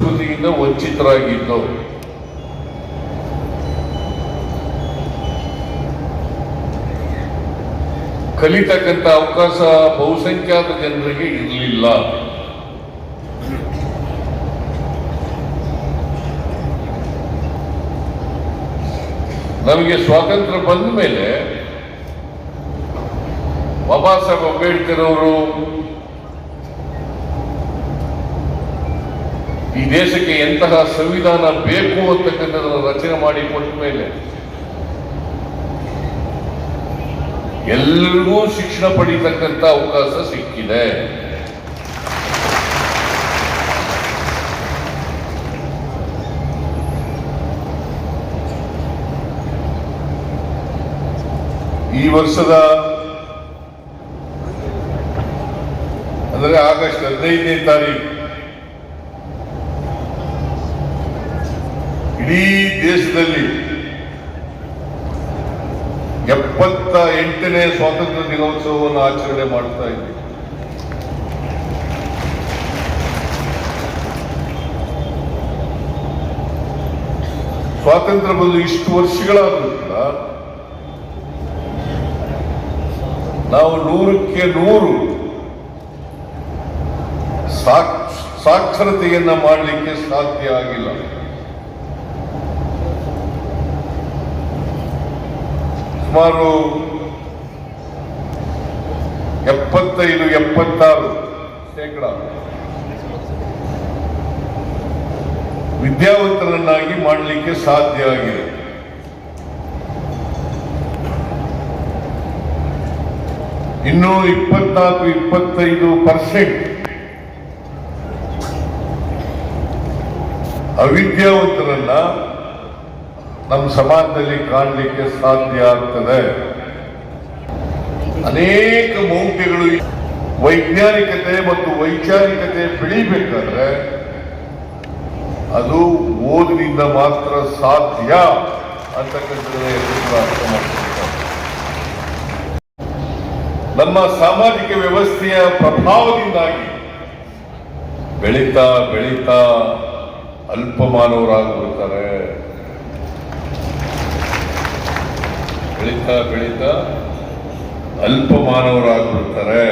ಸಂಸ್ಕೃತಿಯಿಂದ ವಂಚಿತರಾಗಿದ್ದು. ಕಲಿತಕ್ಕಂಥ ಅವಕಾಶ ಬಹುಸಂಖ್ಯಾತ ಜನರಿಗೆ ಇರಲಿಲ್ಲ. ನಮಗೆ ಸ್ವಾತಂತ್ರ್ಯ ಬಂದ ಮೇಲೆ ಬಾಬಾ ಸಾಹೇಬ್ ಅಂಬೇಡ್ಕರ್ ಅವರು ಈ ದೇಶಕ್ಕೆ ಎಂತಹ ಸಂವಿಧಾನ ಬೇಕು ಅಂತಕ್ಕಂಥದ್ದನ್ನು ರಚನೆ ಮಾಡಿ ಕೊಟ್ಟ ಮೇಲೆ ಎಲ್ಲರಿಗೂ ಶಿಕ್ಷಣ ಪಡೀತಕ್ಕಂಥ ಅವಕಾಶ ಸಿಕ್ಕಿದೆ. ಈ ವರ್ಷದ ಅಂದರೆ ಆಗಸ್ಟ್ ಹದಿನೈದನೇ ತಾರೀಕು ಇಡೀ ದೇಶದಲ್ಲಿ ಎಪ್ಪತ್ತ ಎಂಟನೇ ಸ್ವಾತಂತ್ರ್ಯ ದಿನೋತ್ಸವವನ್ನು ಆಚರಣೆ ಮಾಡ್ತಾ ಇದ್ದೀವಿ. ಸ್ವಾತಂತ್ರ್ಯ ಬಂದು ಇಷ್ಟು ವರ್ಷಗಳಾದರೂ ಕೂಡ ನಾವು ನೂರಕ್ಕೆ ನೂರು ಸಾಕ್ ಸಾಕ್ಷರತೆಯನ್ನ ಮಾಡಲಿಕ್ಕೆ ಸಾಧ್ಯ ಆಗಿಲ್ಲ. ಸುಮಾರು ಎಪ್ಪತ್ತೈದು ಎಪ್ಪತ್ತಾರು ಶೇಕಡ ವಿದ್ಯಾವಂತರನ್ನಾಗಿ ಮಾಡಲಿಕ್ಕೆ ಸಾಧ್ಯ ಆಗಿದೆ. ಇನ್ನು ಇಪ್ಪತ್ನಾಲ್ಕು ಇಪ್ಪತ್ತೈದು ಪರ್ಸೆಂಟ್ ಅವಿದ್ಯಾವಂತರನ್ನ ನಮ್ಮ ಸಮಾಜದಲ್ಲಿ ಕಾಣಲಿಕ್ಕೆ ಸಾಧ್ಯ ಆಗ್ತದೆ. ಅನೇಕ ಮೌಲ್ಯಗಳು ವೈಜ್ಞಾನಿಕತೆ ಮತ್ತು ವೈಚಾರಿಕತೆ ಬೆಳಿಬೇಕಾದ್ರೆ ಅದು ಓದಿನಿಂದ ಮಾತ್ರ ಸಾಧ್ಯ ಅಂತಕ್ಕಂಥ ನಮ್ಮ ಸಾಮಾಜಿಕ ವ್ಯವಸ್ಥೆಯ ಪ್ರಭಾವದಿಂದಾಗಿ ಬೆಳೀತಾ ಬೆಳೀತಾ ಅಲ್ಪಮಾನವರಾಗ್ಬಿಡ್ತಾರೆ ಬೆಳೀತಾ ಬೆಳೀತಾ ಅಲ್ಪಮಾನವರಾಗ್ಬಿಡ್ತಾರೆ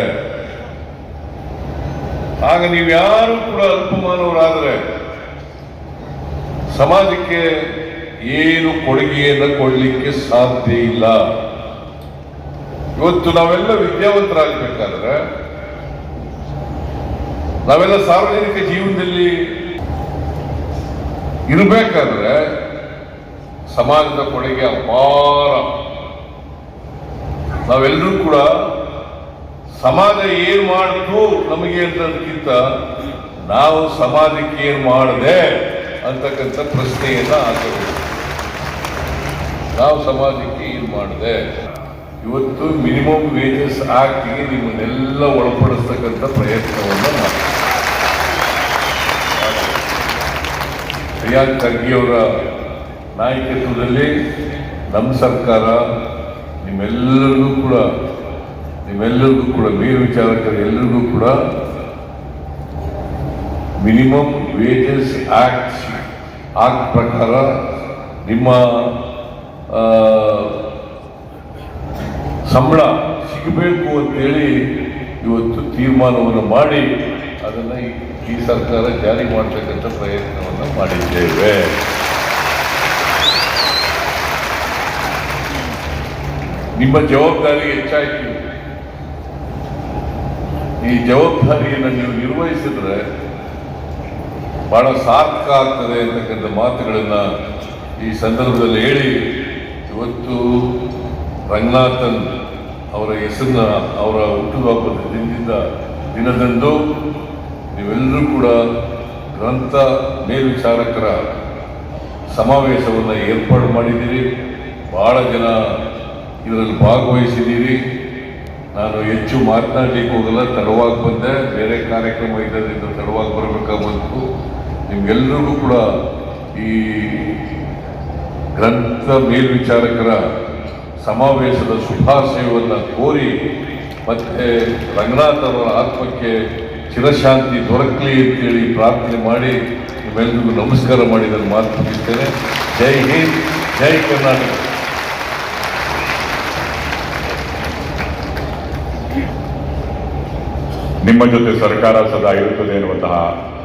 ಆಗ ನೀವು ಯಾರು ಕೂಡ ಅಲ್ಪಮಾನವರಾದರೆ ಸಮಾಜಕ್ಕೆ ಏನು ಕೊಡುಗೆಯನ್ನು ಕೊಡಲಿಕ್ಕೆ ಸಾಧ್ಯ ಇಲ್ಲ. ಇವತ್ತು ನಾವೆಲ್ಲ ವಿದ್ಯಾವಂತರಾಗಬೇಕಾದ್ರೆ ನಾವೆಲ್ಲ ಸಾರ್ವಜನಿಕ ಜೀವನದಲ್ಲಿ ಇರಬೇಕಾದ್ರೆ ಸಮಾಜದ ಕೊಡುಗೆ ಅಪಾರ. ನಾವೆಲ್ಲರೂ ಕೂಡ ಸಮಾಜ ಏನು ಮಾಡ್ತು ನಮಗೆ ಅಂತದಕ್ಕಿಂತ ನಾವು ಸಮಾಜಕ್ಕೆ ಏನು ಮಾಡಿದೆ ಅಂತಕ್ಕಂಥ ಪ್ರಶ್ನೆಯನ್ನ ಹಾಕಬೇಕು. ನಾವು ಸಮಾಜಕ್ಕೆ ಏನು ಮಾಡಿದೆ ಇವತ್ತು ಮಿನಿಮಮ್ ವೇಜಸ್ ಆಕ್ಟ್ಗೆ ನಿಮ್ಮನ್ನೆಲ್ಲ ಒಳಪಡಿಸ್ತಕ್ಕಂಥ ಪ್ರಯತ್ನವನ್ನು ಮಾಡಿ ಪ್ರಿಯಾಂಕ್ ಖರ್ಗೆಯವರ ನಾಯಕತ್ವದಲ್ಲಿ ನಮ್ಮ ಸರ್ಕಾರ ನಿಮ್ಮೆಲ್ಲರಿಗೂ ಕೂಡ ನಿಮ್ಮೆಲ್ಲರಿಗೂ ಕೂಡ ಮೇಲ್ವಿಚಾರಕರು ಎಲ್ಲರಿಗೂ ಕೂಡ ಮಿನಿಮಮ್ ವೇಜಸ್ ಆಕ್ಟ್ ಆಕ್ಟ್ ಪ್ರಕಾರ ನಿಮ್ಮ ಸಂಬಳ ಸಿಗಬೇಕು ಅಂತೇಳಿ ಇವತ್ತು ತೀರ್ಮಾನವನ್ನು ಮಾಡಿ ಅದನ್ನು ಈ ಸರ್ಕಾರ ಜಾರಿ ಮಾಡತಕ್ಕಂಥ ಪ್ರಯತ್ನವನ್ನು ಮಾಡಿದ್ದೇವೆ. ನಿಮ್ಮ ಜವಾಬ್ದಾರಿ ಹೆಚ್ಚಾಯಿತು. ಈ ಜವಾಬ್ದಾರಿಯನ್ನು ನೀವು ನಿರ್ವಹಿಸಿದ್ರೆ ಬಹಳ ಸಾರ್ಥಕ ಆಗ್ತದೆ ಅಂತಕ್ಕಂಥ ಮಾತುಗಳನ್ನ ಈ ಸಂದರ್ಭದಲ್ಲಿ ಹೇಳಿ. ಇವತ್ತು ರಂಗನಾಥನ್ ಅವರ ಹೆಸರನ್ನ ಅವರ ಹುಟ್ಟುಹಬ್ಬದ ದಿನದಿಂದ ದಿನದಂದು ನೀವೆಲ್ಲರೂ ಕೂಡ ಗ್ರಂಥ ಮೇಲ್ವಿಚಾರಕರ ಸಮಾವೇಶವನ್ನು ಏರ್ಪಾಡು ಮಾಡಿದ್ದೀರಿ. ಬಹಳ ಜನ ಇದರಲ್ಲಿ ಭಾಗವಹಿಸಿದ್ದೀರಿ. ನಾನು ಹೆಚ್ಚು ಮಾತನಾಡಲಿಕ್ಕೆ ಹೋಗಲ್ಲ, ತಡವಾಗಿ ಬಂದೆ. ಬೇರೆ ಕಾರ್ಯಕ್ರಮ ಇದ್ದರಿಂದ ತಡವಾಗಿ ಬರಬೇಕಾಗ್ಬಂತು. ನಿಮ್ಗೆಲ್ಲರಿಗೂ ಕೂಡ ಈ ಗ್ರಂಥ ಮೇಲ್ವಿಚಾರಕರ ಸಮಾವೇಶದ ಶುಭಾಶಯವನ್ನು ಕೋರಿ ಮತ್ತೆ ರಂಗನಾಥ್ ಅವರ ಆತ್ಮಕ್ಕೆ ಚಿರಶಾಂತಿ ದೊರಕಲಿ ಅಂತೇಳಿ ಪ್ರಾರ್ಥನೆ ಮಾಡಿ ನಿಮ್ಮೆಲ್ಲರಿಗೂ ನಮಸ್ಕಾರ ಮಾಡಿ ನಾನು ಮಾತು ಮುಗಿಸ್ತೇನೆ ಜೈ ಹಿಂದ್, ಜೈ ಕರ್ನಾಟಕ. ನಿಮ್ಮ ಜೊತೆ ಸರ್ಕಾರ ಸದಾ ಇರುತ್ತದೆ ಎನ್ನುವಂತಹ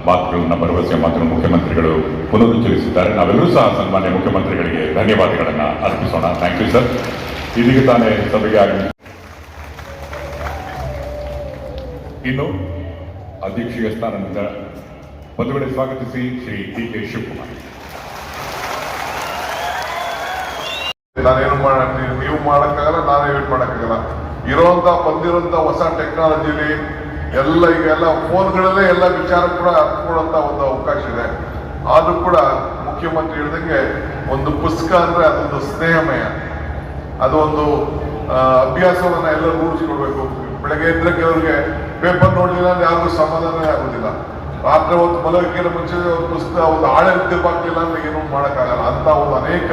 ಮಾತುಗಳನ್ನ ಭರವಸೆ ಮಾತನ್ನು ಮುಖ್ಯಮಂತ್ರಿಗಳು ಪುನರುಚ್ಚರಿಸಿದ್ದಾರೆ. ನಾವೆಲ್ಲರೂ ಸಹ ಸನ್ಮಾನ್ಯ ಮುಖ್ಯಮಂತ್ರಿಗಳಿಗೆ ಧನ್ಯವಾದಗಳನ್ನ ಅರ್ಪಿಸೋಣ. ಥ್ಯಾಂಕ್ ಯು ಸರ್ ಇದೀಗ ತಾನೇ ಸಭೆಗೆ ಆಗಮಿಸಿ ಇನ್ನು ಅಧ್ಯಕ್ಷೀಯ ಸ್ಥಾನದಿಂದ ಒಂದು ವೇಳೆ ಸ್ವಾಗತಿಸಿ ಶ್ರೀ ಟಿ ಕೆ ಶಿವಕುಮಾರ್. ನಾನೇನು ಮಾಡ ನೀವು- ಮಾಡೋಕ್ಕಾಗಲ್ಲ, ನಾನು ಏನು ಮಾಡಕ್ಕಾಗಲ್ಲ. ಇರೋಂತ ಬಂದಿರುವಂತ ಹೊಸ ಟೆಕ್ನಾಲಜಿಲಿ ಎಲ್ಲ ಈಗೆಲ್ಲ ಫೋನ್ಗಳಲ್ಲೇ ಎಲ್ಲ ವಿಚಾರ ಕೂಡ ಹತ್ಕೊಳ್ಳೋಂಥ ಒಂದು ಅವಕಾಶ ಇದೆ. ಆದರೂ ಕೂಡ ಮುಖ್ಯಮಂತ್ರಿ ಹೇಳಿದಂಗೆ ಒಂದು ಪುಸ್ತಕ ಅಂದ್ರೆ ಅದೊಂದು ಸ್ನೇಹಮಯ. ಅದು ಒಂದು ಅಭ್ಯಾಸವನ್ನ ಎಲ್ಲ ರೂಢಿಸ್ಕೊಡ್ಬೇಕು ಬೆಳಗ್ಗೆ ಇದ್ರೆ ಕೆಲವರಿಗೆ ಪೇಪರ್ ನೋಡಲಿಲ್ಲ ಅಂದ್ರೆ ಯಾರಿಗೂ ಸಮಾಧಾನವೇ ಆಗೋದಿಲ್ಲ. ರಾತ್ರಿ ಒಂದು ಮಲಗಿನ ಮುಂಚೆ ಒಂದು ಪುಸ್ತಕ, ಒಂದು ಹಾಳೆ ತಿರ್ಪಾಕ್ಲಿಲ್ಲ ಅಂದ್ರೆ ಏನೂ ಮಾಡೋಕ್ಕಾಗಲ್ಲ. ಅಂತ ಒಂದು ಅನೇಕ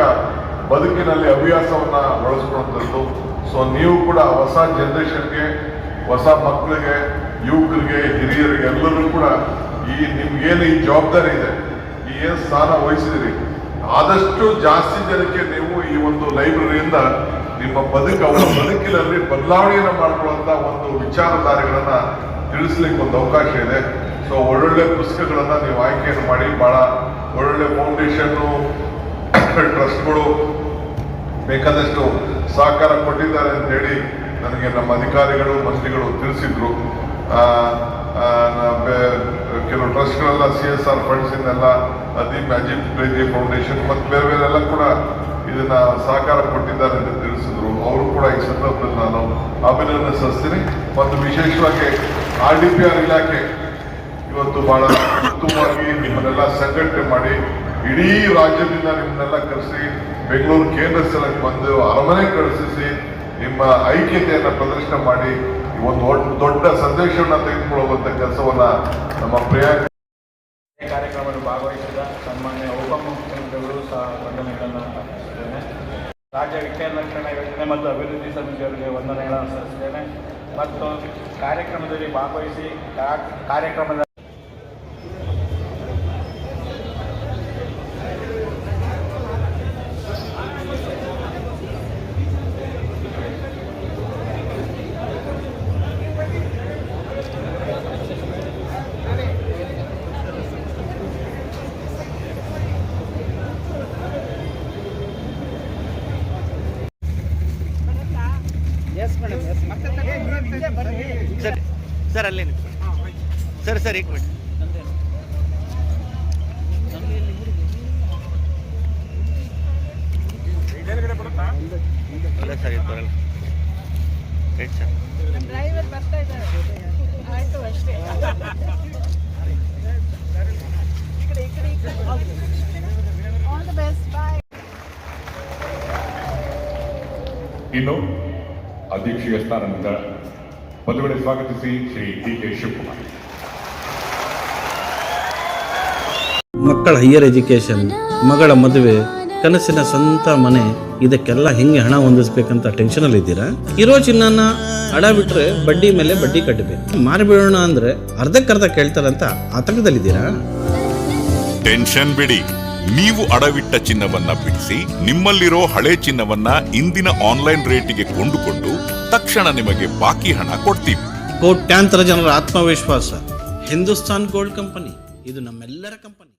ಬದುಕಿನಲ್ಲಿ ಅಭ್ಯಾಸವನ್ನು ಬಳಸ್ಕೊಳ್ಳುವಂಥದ್ದು. ಸೊ ನೀವು ಕೂಡ ಹೊಸ ಜನ್ರೇಷನ್ಗೆ ಹೊಸ ಮಕ್ಕಳಿಗೆ ಯುವಕರಿಗೆ, ಹಿರಿಯರಿಗೆ ಎಲ್ಲರೂ ಕೂಡ ಈ ನಿಮ್ಗೇನು ಈ ಜವಾಬ್ದಾರಿ ಇದೆ? ಈ ಏನು ಸ್ಥಾನ ವಹಿಸಿದಿರಿ? ಆದಷ್ಟು ಜಾಸ್ತಿ ಜನಕ್ಕೆ ನೀವು ಈ ಒಂದು ಲೈಬ್ರರಿಯಿಂದ ನಿಮ್ಮ ಬದುಕು, ಅವರ ಬದುಕಿನಲ್ಲಿ ಬದಲಾವಣೆಯನ್ನು ಮಾಡ್ಕೊಳ್ಳುವಂತ ಒಂದು ವಿಚಾರಧಾರೆಗಳನ್ನ ತಿಳಿಸ್ಲಿಕ್ಕೆ ಒಂದು ಅವಕಾಶ ಇದೆ. ಸೊ ಒಳ್ಳೊಳ್ಳೆ ಪುಸ್ತಕಗಳನ್ನ ನೀವು ಆಯ್ಕೆಯನ್ನು ಮಾಡಿ, ಬಹಳ ಒಳ್ಳೊಳ್ಳೆ ಫೌಂಡೇಶನ್ ಟ್ರಸ್ಟ್ಗಳು ಬೇಕಾದಷ್ಟು ಸಹಕಾರ ಕೊಟ್ಟಿದ್ದಾರೆ ಅಂತ ಹೇಳಿ ನನಗೆ ನಮ್ಮ ಅಧಿಕಾರಿಗಳು, ಮಂತ್ರಿಗಳು ತಿಳಿಸಿದ್ರು. ಕೆಲವು ಟ್ರಸ್ಟ್ಗಳೆಲ್ಲ ಸಿ ಎಸ್ ಆರ್ ಫಂಡ್ಸ್ ಇಂದೆಲ್ಲ ಅದೀಪ್ ಮ್ಯಾಜಿಕ್ ಪ್ರೇಜಿ ಫೌಂಡೇಶನ್ ಮತ್ತು ಬೇರೆ ಬೇರೆ ಎಲ್ಲ ಕೂಡ ಇದನ್ನ ಸಹಕಾರ ಕೊಟ್ಟಿದ್ದಾರೆ ಅಂತ ತಿಳಿಸಿದ್ರು. ಅವರು ಕೂಡ ಈ ಸಂದರ್ಭದಲ್ಲಿ ನಾನು ಅಭಿನಂದನೆ ಸಲ್ಲಿಸ್ತೀನಿ. ಮತ್ತು ವಿಶೇಷವಾಗಿ ಆರ್ ಡಿ ಪಿ ಆರ್ ಇಲಾಖೆ ಇವತ್ತು ಬಹಳ ಉತ್ತಮವಾಗಿ ನಿಮ್ಮನ್ನೆಲ್ಲ ಸಂಘಟನೆ ಮಾಡಿ ಇಡೀ ರಾಜ್ಯದಿಂದ ನಿಮ್ಮನ್ನೆಲ್ಲ ಕರೆಸಿ, ಬೆಂಗಳೂರು ಕೇಂದ್ರ ಸ್ಥಳಕ್ಕೆ ಬಂದು ಅರಮನೆ ಕಳಿಸಿ ನಿಮ್ಮ ಐಕ್ಯತೆಯನ್ನು ಪ್ರದರ್ಶನ ಮಾಡಿ ಒಂದು ದೊಡ್ಡ- ಸಂದೇಶವನ್ನು ತೆಗೆದುಕೊಳ್ಳುವಂತ ಕೆಲಸವನ್ನ ನಮ್ಮ ಪ್ರಿಯಾಂಕ ಈ ಕಾರ್ಯಕ್ರಮದಲ್ಲಿ ಭಾಗವಹಿಸಿದ ಸನ್ಮಾನ್ಯ ಉಪಮುಖ್ಯಮಂತ್ರಿಗಳು ಸಹ ವಂದನೆಗಳನ್ನು ರಾಜ್ಯ ವಿಜ್ಞಾನ ರಕ್ಷಣಾ ಯೋಜನೆ ಮತ್ತು ಅಭಿವೃದ್ಧಿ ಸಮಿತಿಯವರಿಗೆ ವಂದನೆಗಳನ್ನು ಸಲ್ಲಿಸುತ್ತೇನೆ. ಮತ್ತು ಕಾರ್ಯಕ್ರಮದಲ್ಲಿ ಭಾಗವಹಿಸಿ ಕಾರ್ಯಕ್ರಮದ ಸರ್ ಸರ್ ಅಲ್ಲೇ ಸರ್ ಸರ್ ಈಗ ಬಿಡಿ ಅಲ್ಲ ಸರ್, ಇದು ಬರಲ್ಲ. Right sir. ಡ್ರೈವರ್ ಬರ್ತಾ ಇದ್ದಾರೆ ಆಯಿತು ಅಷ್ಟೇ ದ ಬೆಸ್ಟ್ ಬಾಯ್ ಇನ್ನು ಅಧ್ಯಕ್ಷೀಯ ಸ್ಥಾನದಿಂದ ಒಂದು ಸ್ವಾಗತಿಸಿ ಶ್ರೀ ಡಿ ಕೆ ಶಿವಕುಮಾರ್. ಮಕ್ಕಳ ಹೈಯರ್ ಎಜುಕೇಷನ್ ಮಗಳ ಮದುವೆ ಕನಸಿನ ಸ್ವಂತ ಮನೆ ಇದಕ್ಕೆಲ್ಲ ಹೆಂಗೆ ಹಣ ಹೊಂದಿಸ್ಬೇಕಂತ ಟೆನ್ಷನಲ್ಲಿ ಇದ್ದೀರಾ? ಇರೋ ಚಿನ್ನನ ಅಡ ಬಿಟ್ರೆ ಬಡ್ಡಿ ಮೇಲೆ ಬಡ್ಡಿ ಕಟ್ಟಬೇಕು. ಮಾರಿಬಿಡೋಣ ಅಂದ್ರೆ ಅರ್ಧಕ್ಕರ್ಧ ಕೇಳ್ತಾರಂತ ಆತಂಕದಲ್ಲಿದ್ದೀರಾ ಟೆನ್ಷನ್ ಬಿಡಿ. ನೀವು ಅಡವಿಟ್ಟ ಚಿನ್ನವನ್ನ ಬಿಡಿಸಿ ನಿಮ್ಮಲ್ಲಿರೋ ಹಳೆ ಚಿನ್ನವನ್ನ ಇಂದಿನ ಆನ್ಲೈನ್ ರೇಟಿಗೆ ಕೊಂಡುಕೊಂಡು ತಕ್ಷಣ ನಿಮಗೆ ಬಾಕಿ ಹಣ ಕೊಡ್ತೀವಿ. ಕೋಟ್ಯಾಂತರ ಜನರ ಆತ್ಮವಿಶ್ವಾಸ. ಹಿಂದೂಸ್ತಾನ್ ಗೋಲ್ಡ್ ಕಂಪನಿ ಇದು ನಮ್ಮೆಲ್ಲರ ಕಂಪನಿ.